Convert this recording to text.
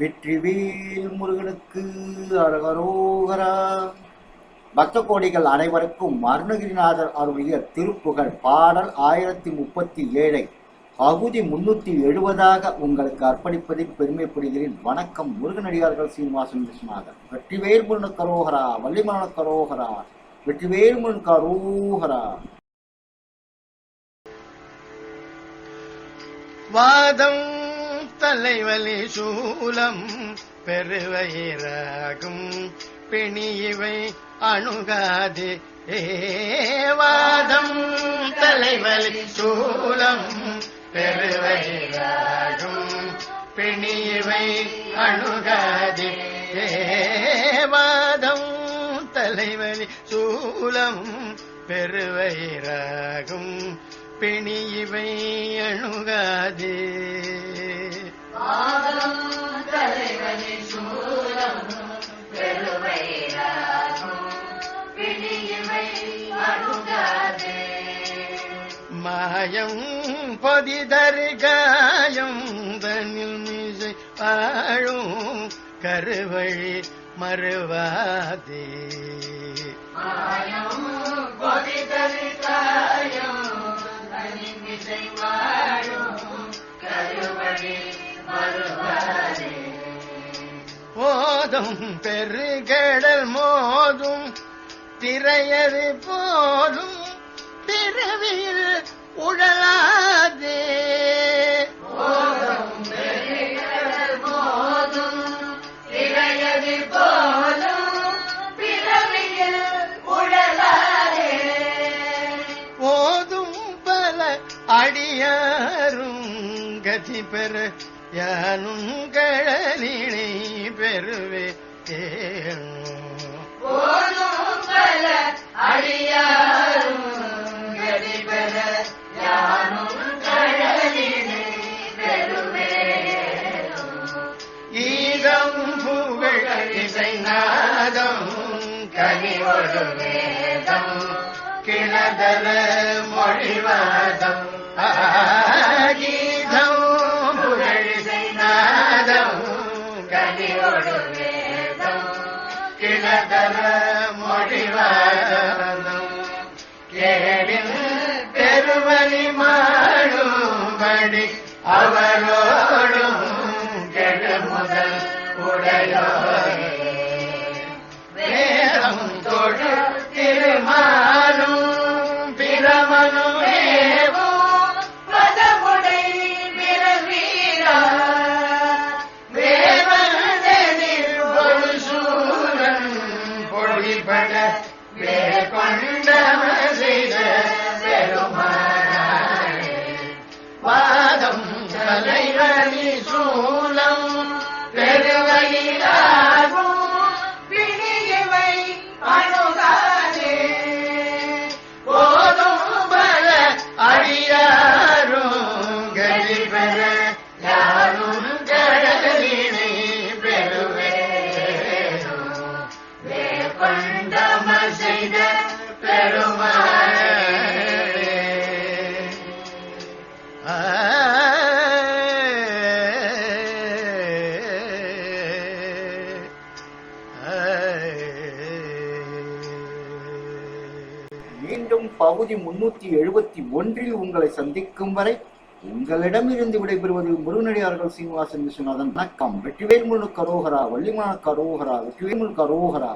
வெற்றிவேல் முருகனுக்கு அரகரோகரா பக்த கோடிகள் அனைவருக்கும் அருணகிரிநாதர் அருளிய திருப்புகழ் பாடல் ஆயிரத்தி முப்பத்தி ஏழை. பகுதி முன்னூத்தி எழுபதாக உங்களுக்கு அர்ப்பணிப்பதில் பெருமைப்படுகிறேன். வணக்கம் முருகனடியார்கள் சீனிவாசன் விஸ்வநாதன் வெற்றிவேல் முருகன் கரோகரா வள்ளிமரண கரோகரா வெற்றிவேல் முருகன் கரோகரா வாதம் தலைவலி சூலம் பெருவயிராகும் பிணியிவை அணுகாது ஏவாதம் தலைவலி சூலம் பெருவயிராகும் பிணியிவை அணுகாது ஏவாதம் தலைவலி சூலம் பெருவயிராகும் பிணியிவை அணுகாதே. மாயம் பொதிதரு காயம் தனில் மிசை வாழும் கருவழி மறுவாதே. போதும் பெருகடல் மோதும் திரையது போதும் பிறவியில் உழலாதே. போதும் பல அடியாரும் கதி பெற யானும் கழலினை பெறுவே ஈதம் புகழ் இசை நாதம் கனிவொரு வேதம் கிணதர மொழிவாதம் கிணதர மொழிவாதம் கேடில் பெருவழி மாடும்படி அவரோடும் கெடு முதல் பொழிபட வேகொண்டம செய்த பெருமானே வாதம் தலைவலி சூலம் பெருவயிலாகும் பிணியவை அணுகாதே போதும் பல அடியாரும் கதி பெற யாரும் கடலினை பெறுவே கொண்டம மீண்டும் பகுதி முன்னூத்தி எழுபத்தி ஒன்றில் உங்களை சந்திக்கும் வரை உங்களிடமிருந்து விடைபெறுவது முருகனடியார்கள் சீனிவாசன் விஸ்வநாதன். வணக்கம். வெற்றிவேல் கரோகரா வள்ளிமான கரோகரா அரோகரா கரோகரா.